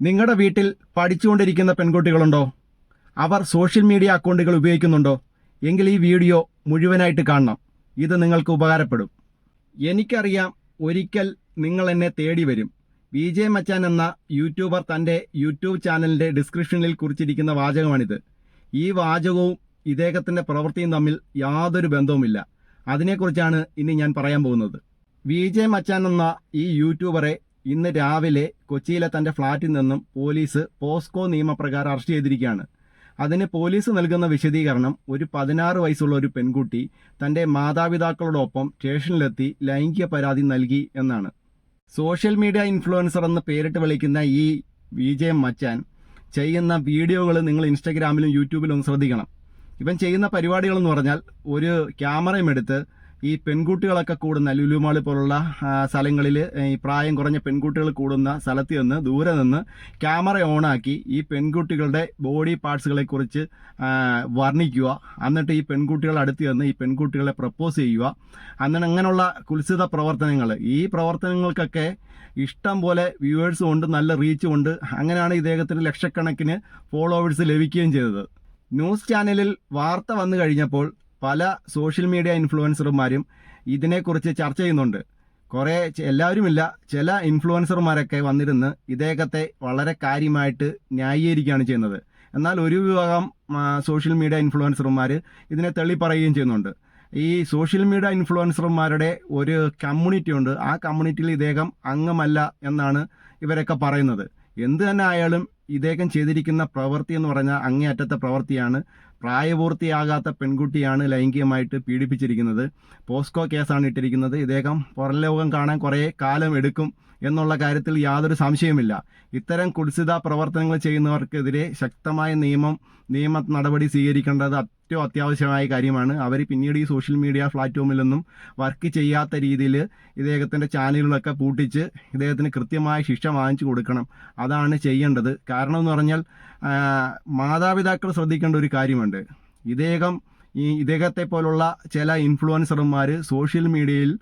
നിങ്ങളുടെ വീട്ടിൽ പഠിച്ചുകൊണ്ടിരിക്കുന്ന പെൺകുട്ടികളുണ്ടോ? അവർ സോഷ്യൽ മീഡിയ അക്കൗണ്ടുകൾ ഉപയോഗിക്കുന്നുണ്ടോ? എങ്കിൽ ഈ വീഡിയോ മുഴുവനായിട്ട് കാണണം. ഇത് നിങ്ങൾക്ക് ഉപകാരപ്പെടും. എനിക്കറിയാം ഒരിക്കൽ നിങ്ങൾ എന്നെ തേടി വരും. വി ജെ മച്ചാൻ എന്ന യൂട്യൂബർ തന്റെ യൂട്യൂബ് ചാനലിന്റെ ഡിസ്ക്രിപ്ഷനിൽ കുറിച്ചിരിക്കുന്ന വാചകമാണിത്. ഈ വാചകവും ഇദ്ദേഹത്തിന്റെ പ്രവൃത്തിയും തമ്മിൽ യാതൊരു ബന്ധവുമില്ല. അതിനെക്കുറിച്ചാണ് ഇനി ഞാൻ പറയാൻ പോകുന്നത്. വി ജെ മച്ചാൻ എന്ന ഈ യൂട്യൂബറെ ഇന്ന് രാവിലെ കൊച്ചിയിലെ തന്റെ ഫ്ളാറ്റിൽ നിന്നും പോലീസ് പോസ്കോ നിയമപ്രകാരം അറസ്റ്റ് ചെയ്തിരിക്കുകയാണ്. അതിന് പോലീസ് നൽകുന്ന വിശദീകരണം ഒരു പതിനാറ് വയസ്സുള്ള ഒരു പെൺകുട്ടി തന്റെ മാതാപിതാക്കളോടൊപ്പം സ്റ്റേഷനിലെത്തി ലൈംഗിക പരാതി നൽകി എന്നാണ്. സോഷ്യൽ മീഡിയ ഇൻഫ്ലുവൻസർ എന്ന് പേരിട്ട് വിളിക്കുന്ന ഈ വിജയം മച്ചാൻ ചെയ്യുന്ന വീഡിയോകൾ നിങ്ങൾ ഇൻസ്റ്റഗ്രാമിലും യൂട്യൂബിലും ശ്രദ്ധിക്കണം. ഇവൻ ചെയ്യുന്ന പരിപാടികളെന്ന് പറഞ്ഞാൽ ഒരു ക്യാമറയും എടുത്ത് ഈ പെൺകുട്ടികളൊക്കെ കൂടുന്ന ലുലുമാൾ പോലുള്ള സ്ഥലങ്ങളിൽ ഈ പ്രായം കുറഞ്ഞ പെൺകുട്ടികൾ കൂടുന്ന സ്ഥലത്ത് നിന്ന് ദൂരെ നിന്ന് ക്യാമറ ഓണാക്കി ഈ പെൺകുട്ടികളുടെ ബോഡി പാർട്സുകളെ കുറിച്ച് വർണിക്കുക. എന്നിട്ട് ഈ പെൺകുട്ടികൾ അടുത്ത് നിന്ന് ഈ പെൺകുട്ടികളെ പ്രപ്പോസ് ചെയ്യുക. അങ്ങനെ അങ്ങനെയുള്ള കുൽസിത പ്രവർത്തനങ്ങൾ ഈ പ്രവർത്തനങ്ങൾക്കൊക്കെ ഇഷ്ടം പോലെ വ്യൂവേഴ്സും ഉണ്ട് നല്ല റീച്ചും ഉണ്ട്. അങ്ങനെയാണ് ഇദ്ദേഹത്തിന് ലക്ഷക്കണക്കിന് ഫോളോവേഴ്സ് ലഭിക്കുകയും ചെയ്തത്. ന്യൂസ് ചാനലിൽ വാർത്ത വന്നു കഴിഞ്ഞപ്പോൾ പല സോഷ്യൽ മീഡിയ ഇൻഫ്ലുവൻസർമാരും ഇതിനെക്കുറിച്ച് ചർച്ച ചെയ്യുന്നുണ്ട്. കുറേ എല്ലാവരുമില്ല. ചില ഇൻഫ്ലുവൻസർമാരൊക്കെ വന്നിരുന്ന് ഇദ്ദേഹത്തെ വളരെ കാര്യമായിട്ട് ന്യായീകരിക്കുകയാണ് ചെയ്യുന്നത്. എന്നാൽ ഒരു വിഭാഗം സോഷ്യൽ മീഡിയ ഇൻഫ്ലുവൻസർമാർ ഇതിനെ തള്ളി പറയുകയും ചെയ്യുന്നുണ്ട്. ഈ സോഷ്യൽ മീഡിയ ഇൻഫ്ലുവൻസർമാരുടെ ഒരു കമ്മ്യൂണിറ്റി ഉണ്ട്. ആ കമ്മ്യൂണിറ്റിയിൽ ഇദ്ദേഹം അംഗമല്ല എന്നാണ് ഇവരൊക്കെ പറയുന്നത്. എന്ത് തന്നെ ആയാലും ഇദ്ദേഹം ചെയ്തിരിക്കുന്ന പ്രവൃത്തി എന്ന് പറഞ്ഞാൽ അങ്ങേയറ്റത്തെ പ്രവൃത്തിയാണ് പ്രായപൂർത്തിയാകാത്ത പെൺകുട്ടിയാണ് ലൈംഗികമായിട്ട് പീഡിപ്പിച്ചിരിക്കുന്നത്. പോസ്കോ കേസാണ് ഇട്ടിരിക്കുന്നത്. ഇദ്ദേഹം പുറം ലോകം കാണാൻ കുറേ കാലം എടുക്കും. എന്നുള്ള കാര്യത്തിൽ യാതൊരു സംശയവുമില്ല. ഇത്തരം കുടിസിത പ്രവർത്തനങ്ങൾ ചെയ്യുന്നവർക്കെതിരെ ശക്തമായ നിയമം നിയമ നടപടി സ്വീകരിക്കേണ്ടത് ഏറ്റവും അത്യാവശ്യമായ കാര്യമാണ്. അവർ പിന്നീട് ഈ സോഷ്യൽ മീഡിയ പ്ലാറ്റ്ഫോമിൽ നിന്നും വർക്ക് ചെയ്യാത്ത രീതിയിൽ ഇദ്ദേഹത്തിന്റെ ചാനലുകളൊക്കെ പൂട്ടിച്ച് ഇദ്ദേഹത്തിന് കൃത്യമായ ശിക്ഷ വാങ്ങിച്ചു കൊടുക്കണം. അതാണ് ചെയ്യേണ്ടത്. കാരണം എന്ന് പറഞ്ഞാൽ മാതാപിതാക്കൾ ശ്രദ്ധിക്കേണ്ട ഒരു കാര്യമുണ്ട്. ഇദ്ദേഹം ഈ ഇദ്ദേഹത്തെ പോലുള്ള ചില ഇൻഫ്ലുവൻസർമാർ സോഷ്യൽ മീഡിയയിൽ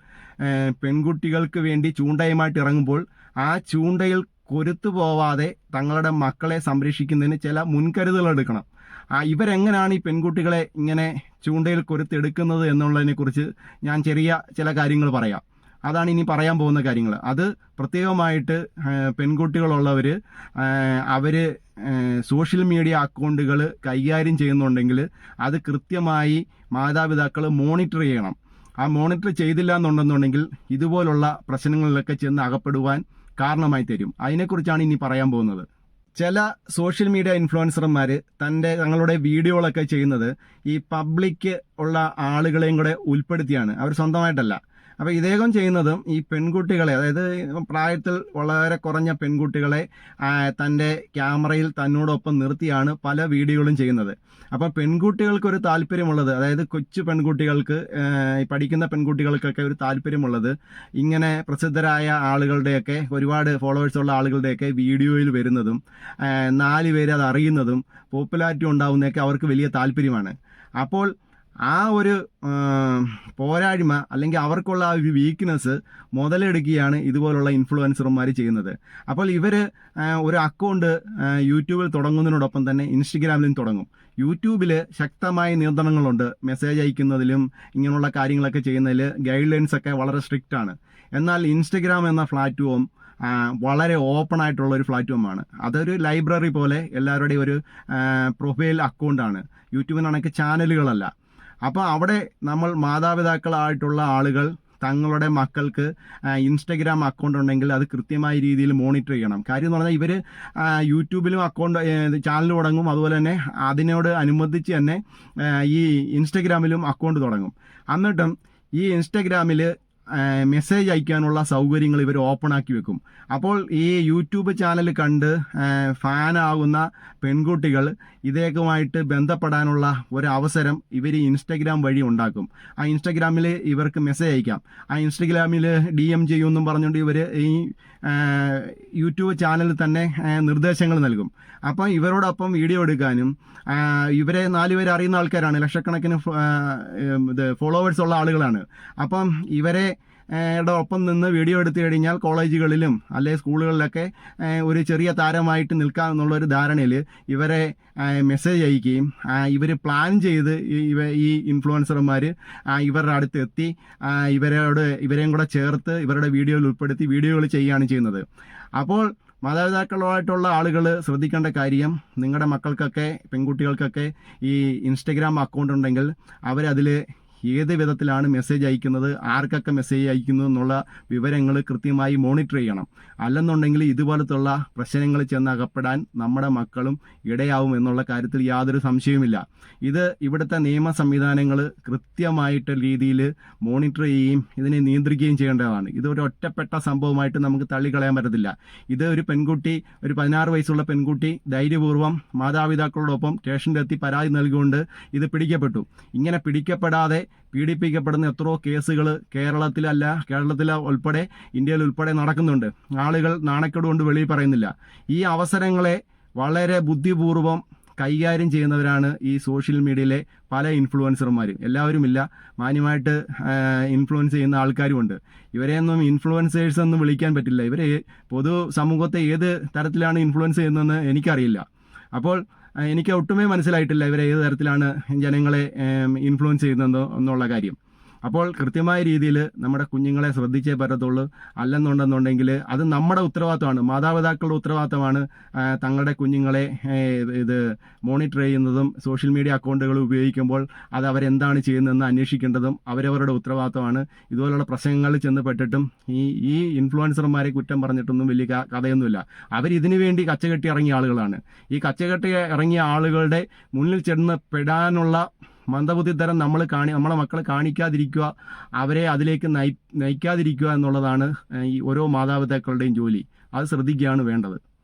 പെൺകുട്ടികൾക്ക് വേണ്ടി ചൂണ്ടയുമായിട്ട് ഇറങ്ങുമ്പോൾ ആ ചൂണ്ടയിൽ കൊരുത്തു പോവാതെ തങ്ങളുടെ മക്കളെ സംരക്ഷിക്കുന്നതിന് ചില മുൻകരുതലുകൾ എടുക്കണം. ആ ഇവരെങ്ങനെയാണ് ഈ പെൺകുട്ടികളെ ഇങ്ങനെ ചൂണ്ടയിൽ കൊരുത്തെടുക്കുന്നത് എന്നുള്ളതിനെക്കുറിച്ച് ഞാൻ ചെറിയ ചില കാര്യങ്ങൾ പറയാം. അതാണ് ഇനി പറയാൻ പോകുന്ന കാര്യങ്ങൾ. അത് പ്രത്യേകമായിട്ട് പെൺകുട്ടികളുള്ളവർ അവർ സോഷ്യൽ മീഡിയ അക്കൗണ്ടുകൾ കൈകാര്യം ചെയ്യുന്നുണ്ടെങ്കിൽ അത് കൃത്യമായി മാതാപിതാക്കൾ മോണിറ്റർ ചെയ്യണം. ആ മോണിറ്റർ ചെയ്തില്ല എന്നുണ്ടെന്നുണ്ടെങ്കിൽ ഇതുപോലുള്ള പ്രശ്നങ്ങളിലൊക്കെ ചെന്ന് അകപ്പെടുവാൻ കാരണമായി തരും. അതിനെക്കുറിച്ചാണ് ഇനി പറയാൻ പോകുന്നത്. ചില സോഷ്യൽ മീഡിയ ഇൻഫ്ലുവൻസർമാർ തന്റെ തങ്ങളുടെ വീഡിയോകളൊക്കെ ചെയ്യുന്നത് ഈ പബ്ലിക് ഉള്ള ആളുകളെയും കൂടെ ഉൾപ്പെടുത്തിയാണ്. അവർ സ്വന്തമായിട്ടല്ല. അപ്പോൾ ഇദ്ദേഹം ചെയ്യുന്നതും ഈ പെൺകുട്ടികളെ അതായത് പ്രായത്തിൽ വളരെ കുറഞ്ഞ പെൺകുട്ടികളെ തന്റെ ക്യാമറയിൽ തന്നോടൊപ്പം നിർത്തിയാണ് പല വീഡിയോകളും ചെയ്യുന്നത്. അപ്പോൾ പെൺകുട്ടികൾക്ക് ഒരു താല്പര്യമുള്ളത് അതായത് കൊച്ചു പെൺകുട്ടികൾക്ക് പഠിക്കുന്ന പെൺകുട്ടികൾക്കൊക്കെ ഒരു താല്പര്യമുള്ളത് ഇങ്ങനെ പ്രസിദ്ധരായ ആളുകളുടെയൊക്കെ ഒരുപാട് ഫോളോവേഴ്സ് ഉള്ള ആളുകളുടെയൊക്കെ വീഡിയോയിൽ വരുന്നതും നാല് പേര് അത് അറിയുന്നതും പോപ്പുലാരിറ്റി ഉണ്ടാവുന്നതൊക്കെ അവർക്ക് വലിയ താല്പര്യമാണ്. അപ്പോൾ ആ ഒരു പോരായ്മ അല്ലെങ്കിൽ അവർക്കുള്ള ആ ഒരു വീക്ക്നെസ് മുതലെടുക്കുകയാണ് ഇതുപോലുള്ള ഇൻഫ്ലുവൻസർമാർ ചെയ്യുന്നത്. അപ്പോൾ ഇവർ ഒരു അക്കൗണ്ട് യൂട്യൂബിൽ തുടങ്ങുന്നതിനോടൊപ്പം തന്നെ ഇൻസ്റ്റഗ്രാമിലും തുടങ്ങും. യൂട്യൂബിൽ ശക്തമായ നിയന്ത്രണങ്ങളുണ്ട്. മെസ്സേജ് അയക്കുന്നതിലും ഇങ്ങനെയുള്ള കാര്യങ്ങളൊക്കെ ചെയ്യുന്നതിൽ ഗൈഡ് ലൈൻസ് ഒക്കെ വളരെ സ്ട്രിക്റ്റ് ആണ്. എന്നാൽ ഇൻസ്റ്റഗ്രാം എന്ന പ്ലാറ്റ്ഫോം വളരെ ഓപ്പൺ ആയിട്ടുള്ള ഒരു പ്ലാറ്റ്ഫോമാണ് അതൊരു ലൈബ്രറി പോലെ എല്ലാവരുടെയും ഒരു പ്രൊഫൈൽ അക്കൗണ്ടാണ് യൂട്യൂബിനാണെങ്കിൽ ചാനലുകളല്ല അപ്പോൾ അവിടെ നമ്മൾ മാതാപിതാക്കളായിട്ടുള്ള ആളുകൾ തങ്ങളുടെ മക്കൾക്ക് ഇൻസ്റ്റഗ്രാം അക്കൗണ്ട് ഉണ്ടെങ്കിൽ അത് കൃത്യമായ രീതിയിൽ മോണിറ്റർ ചെയ്യണം. കാര്യം എന്ന് പറഞ്ഞാൽ ഇവർ യൂട്യൂബിലും അക്കൗണ്ട് ചാനൽ തുടങ്ങും. അതുപോലെ തന്നെ അതിനോട് അനുബന്ധിച്ച് തന്നെ ഈ ഇൻസ്റ്റഗ്രാമിലും അക്കൗണ്ട് തുടങ്ങും. എന്നിട്ടും ഈ ഇൻസ്റ്റഗ്രാമിൽ മെസ്സേജ് അയക്കാനുള്ള സൗകര്യങ്ങൾ ഇവർ ഓപ്പൺ ആക്കി വെക്കും. അപ്പോൾ ഈ യൂട്യൂബ് ചാനൽ കണ്ട് ഫാനാകുന്ന പെൺകുട്ടികൾ ഇതേക്കുമായിട്ട് ബന്ധപ്പെടാനുള്ള ഒരവസരം ഇവർ ഇൻസ്റ്റഗ്രാം വഴി ഉണ്ടാക്കും. ആ ഇൻസ്റ്റഗ്രാമിൽ ഇവർക്ക് മെസ്സേജ് അയക്കാം. ആ ഇൻസ്റ്റഗ്രാമിൽ ഡി എം ചെയ്യുമെന്നും പറഞ്ഞുകൊണ്ട് ഇവർ ഈ യൂട്യൂബ് ചാനലിൽ തന്നെ നിർദ്ദേശങ്ങൾ നൽകും. അപ്പം ഇവരോടൊപ്പം വീഡിയോ എടുക്കാനും ഇവരെ നാലുപേരെ അറിയുന്ന ആൾക്കാരാണ് ലക്ഷക്കണക്കിന് ഇത് ഫോളോവേഴ്സ് ഉള്ള ആളുകളാണ്. അപ്പം ഇവരെ ഒപ്പം നിന്ന് വീഡിയോ എടുത്തു കഴിഞ്ഞാൽ കോളേജുകളിലും അല്ലെ സ്കൂളുകളിലൊക്കെ ഒരു ചെറിയ താരമായിട്ട് നിൽക്കാം എന്നുള്ളൊരു ധാരണയിൽ ഇവരെ മെസ്സേജ് അയക്കുകയും ഇവർ പ്ലാൻ ചെയ്ത് ഇവ ഈ ഇൻഫ്ലുവൻസർമാർ ഇവരുടെ അടുത്ത് എത്തി ഇവരോട് ഇവരെയും കൂടെ ചേർത്ത് ഇവരുടെ വീഡിയോയിൽ ഉൾപ്പെടുത്തി വീഡിയോകൾ ചെയ്യുകയാണ് ചെയ്യുന്നത്. അപ്പോൾ മാതാപിതാക്കളുമായിട്ടുള്ള ആളുകൾ ശ്രദ്ധിക്കേണ്ട കാര്യം നിങ്ങളുടെ മക്കൾക്കൊക്കെ പെൺകുട്ടികൾക്കൊക്കെ ഈ ഇൻസ്റ്റഗ്രാം അക്കൗണ്ട് ഉണ്ടെങ്കിൽ അവരതിൽ ഏത് വിധത്തിലാണ് മെസ്സേജ് അയക്കുന്നത് ആർക്കൊക്കെ മെസ്സേജ് അയക്കുന്നു എന്നുള്ള വിവരങ്ങൾ കൃത്യമായി മോണിറ്റർ ചെയ്യണം. അല്ലെന്നുണ്ടെങ്കിൽ ഇതുപോലത്തുള്ള പ്രശ്നങ്ങൾ ചെന്ന് അകപ്പെടാൻ നമ്മുടെ മക്കളും ഇടയാവും എന്നുള്ള കാര്യത്തിൽ യാതൊരു സംശയവുമില്ല. ഇത് ഇവിടുത്തെ നിയമ സംവിധാനങ്ങൾ കൃത്യമായിട്ട് രീതിയിൽ മോണിറ്റർ ചെയ്യുകയും ഇതിനെ നിയന്ത്രിക്കുകയും ചെയ്യേണ്ടതാണ്. ഇത് ഒരു ഒറ്റപ്പെട്ട സംഭവമായിട്ട് നമുക്ക് തള്ളിക്കളയാൻ പറ്റത്തില്ല. ഇത് ഒരു പെൺകുട്ടി ഒരു പതിനാറ് വയസ്സുള്ള പെൺകുട്ടി ധൈര്യപൂർവം മാതാപിതാക്കളോടൊപ്പം സ്റ്റേഷനിലെത്തി പരാതി നൽകിക്കൊണ്ട് ഇത് പിടിക്കപ്പെട്ടു. ഇങ്ങനെ പിടിക്കപ്പെടാതെ പീഡിപ്പിക്കപ്പെടുന്ന എത്രയോ കേസുകൾ കേരളത്തിലല്ല കേരളത്തിൽ ഉൾപ്പെടെ ഇന്ത്യയിൽ ഉൾപ്പെടെ നടക്കുന്നുണ്ട്. ആളുകൾ നാണക്കേട് കൊണ്ട് വെളിയിൽ പറയുന്നില്ല. ഈ അവസരങ്ങളെ വളരെ ബുദ്ധിപൂർവം കൈകാര്യം ചെയ്യുന്നവരാണ് ഈ സോഷ്യൽ മീഡിയയിലെ പല ഇൻഫ്ലുവൻസർമാരും. എല്ലാവരുമില്ല മാന്യമായിട്ട് ഇൻഫ്ലുവൻസ് ചെയ്യുന്ന ആൾക്കാരുമുണ്ട് ഇവരെയൊന്നും ഇൻഫ്ലുവൻസേഴ്സ് എന്ന് വിളിക്കാൻ പറ്റില്ല. ഇവരെ പൊതു സമൂഹത്തെ ഏത് തരത്തിലാണ് ഇൻഫ്ലുവൻസ് ചെയ്യുന്നതെന്ന് എനിക്കറിയില്ല. അപ്പോൾ എനിക്ക് ഒട്ടുമേ മനസ്സിലായിട്ടില്ല ഇവർ ഏത് തരത്തിലാണ് ജനങ്ങളെ ഇൻഫ്ലുവൻസ് ചെയ്യുന്നതെന്നോ എന്നുള്ള കാര്യം. അപ്പോൾ കൃത്യമായ രീതിയിൽ നമ്മുടെ കുഞ്ഞുങ്ങളെ ശ്രദ്ധിച്ചേ പറ്റത്തുള്ളൂ. അല്ലെന്നുണ്ടെന്നുണ്ടെങ്കിൽ അത് നമ്മുടെ ഉത്തരവാദിത്തമാണ് മാതാപിതാക്കളുടെ ഉത്തരവാദിത്തമാണ് തങ്ങളുടെ കുഞ്ഞുങ്ങളെ ഇത് മോണിറ്റർ ചെയ്യുന്നതും സോഷ്യൽ മീഡിയ അക്കൗണ്ടുകൾ ഉപയോഗിക്കുമ്പോൾ അത് അവരെന്താണ് ചെയ്യുന്നതെന്ന് അന്വേഷിക്കേണ്ടതും അവരവരുടെ ഉത്തരവാദിത്തമാണ് ഇതുപോലുള്ള പ്രശ്നങ്ങളിൽ ചെന്ന് പെട്ടിട്ടും ഈ ഈ ഇൻഫ്ലുവൻസർമാരെ കുറ്റം പറഞ്ഞിട്ടൊന്നും വലിയ കഥയൊന്നുമില്ല. അവർ ഇതിനു വേണ്ടി കച്ചകെട്ടി ഇറങ്ങിയ ആളുകളാണ്. ഈ കച്ചകെട്ടി ഇറങ്ങിയ ആളുകളുടെ മുന്നിൽ ചെന്ന് പെടാനുള്ള മന്ദബുദ്ധിത്തരം നമ്മൾ കാണി നമ്മളെ മക്കളെ കാണിക്കാതിരിക്കുക അവരെ അതിലേക്ക് നയി നയിക്കാതിരിക്കുക എന്നുള്ളതാണ് ഈ ഓരോ മാതാപിതാക്കളുടെയും ജോലി. അത് ശ്രദ്ധിക്കുകയാണ് വേണ്ടത്.